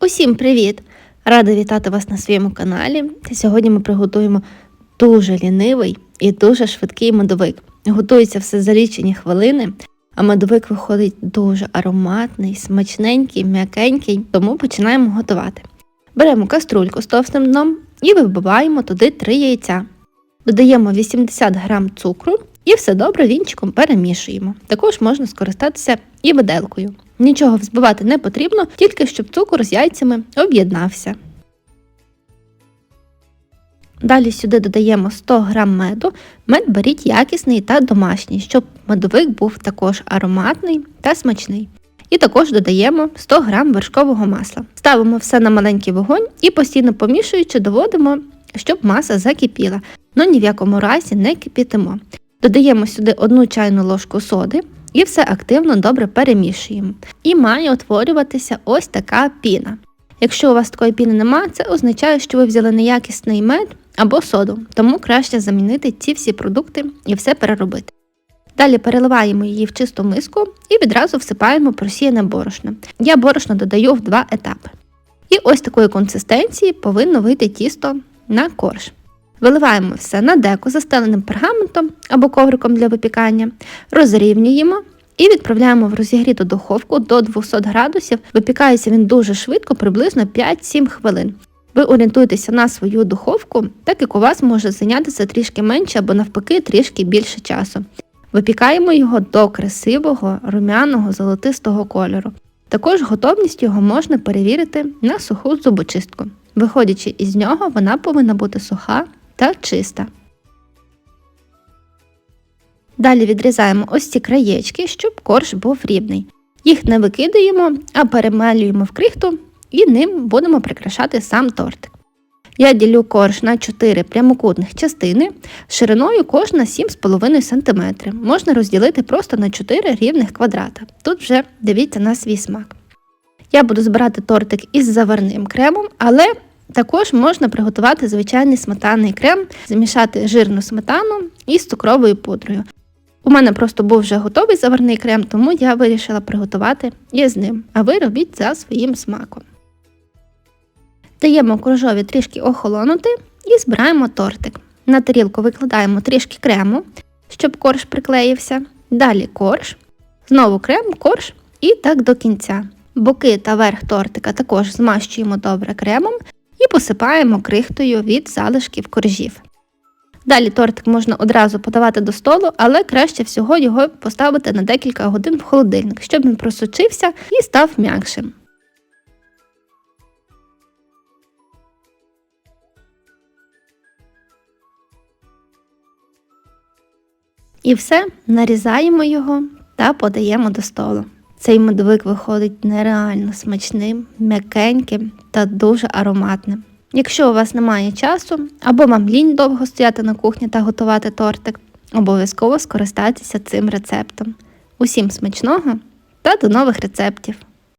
Усім привіт! Рада вітати вас на своєму каналі. Сьогодні ми приготуємо дуже лінивий і дуже швидкий медовик. Готується все за лічені хвилини, а медовик виходить дуже ароматний, смачненький, м'якенький, тому починаємо готувати. Беремо каструльку з товстим дном і вибиваємо туди 3 яйця. Додаємо 80 г цукру і все добре вінчиком перемішуємо. Також можна скористатися і виделкою. Нічого взбивати не потрібно, тільки щоб цукор з яйцями об'єднався. Далі сюди додаємо 100 г меду. Мед беріть якісний та домашній, щоб медовик був також ароматний та смачний. І також додаємо 100 г вершкового масла. Ставимо все на маленький вогонь і постійно помішуючи, доводимо, щоб маса закипіла, але ні в якому разі не кипітимо. Додаємо сюди 1 чайну ложку соди і все активно добре перемішуємо. І має утворюватися ось така піна. Якщо у вас такої піни немає, це означає, що ви взяли неякісний мед або соду, тому краще замінити ці всі продукти і все переробити. Далі переливаємо її в чисту миску і відразу всипаємо просіяне борошно. Я борошно додаю в два етапи. І ось такої консистенції повинно вийти тісто на корж. Виливаємо все на деко застеленим пергаментом або ковриком для випікання, розрівнюємо і відправляємо в розігріту духовку до 200 градусів. Випікається він дуже швидко, приблизно 5-7 хвилин. Ви орієнтуєтеся на свою духовку, так як у вас може зайнятися трішки менше або навпаки трішки більше часу. Випікаємо його до красивого, румяного, золотистого кольору. Також готовність його можна перевірити на суху зубочистку. Виходячи із нього, вона повинна бути суха та чиста. Далі відрізаємо ось ці краєчки, щоб корж був рівний. Їх не викидаємо, а перемелюємо в крихту і ним будемо прикрашати сам тортик. Я ділю корж на 4 прямокутних частини, шириною кожна 7,5 см. Можна розділити просто на 4 рівних квадрата. Тут вже дивіться на свій смак. Я буду збирати тортик із заварним кремом, але також можна приготувати звичайний сметанний крем, замішати жирну сметану із цукровою пудрою. У мене просто був вже готовий заварний крем, тому я вирішила приготувати і з ним, а ви робіть за своїм смаком. Даємо коржові трішки охолонути і збираємо тортик. На тарілку викладаємо трішки крему, щоб корж приклеївся. Далі корж, знову крем, корж і так до кінця. Боки та верх тортика також змащуємо добре кремом і посипаємо крихтою від залишків коржів. Далі тортик можна одразу подавати до столу, але краще всього його поставити на декілька годин в холодильник, щоб він просочився і став м'якшим. І все, нарізаємо його та подаємо до столу. Цей медовик виходить нереально смачним, м'якеньким та дуже ароматним. Якщо у вас немає часу або вам лінь довго стояти на кухні та готувати тортик, обов'язково скористайтеся цим рецептом. Усім смачного та до нових рецептів!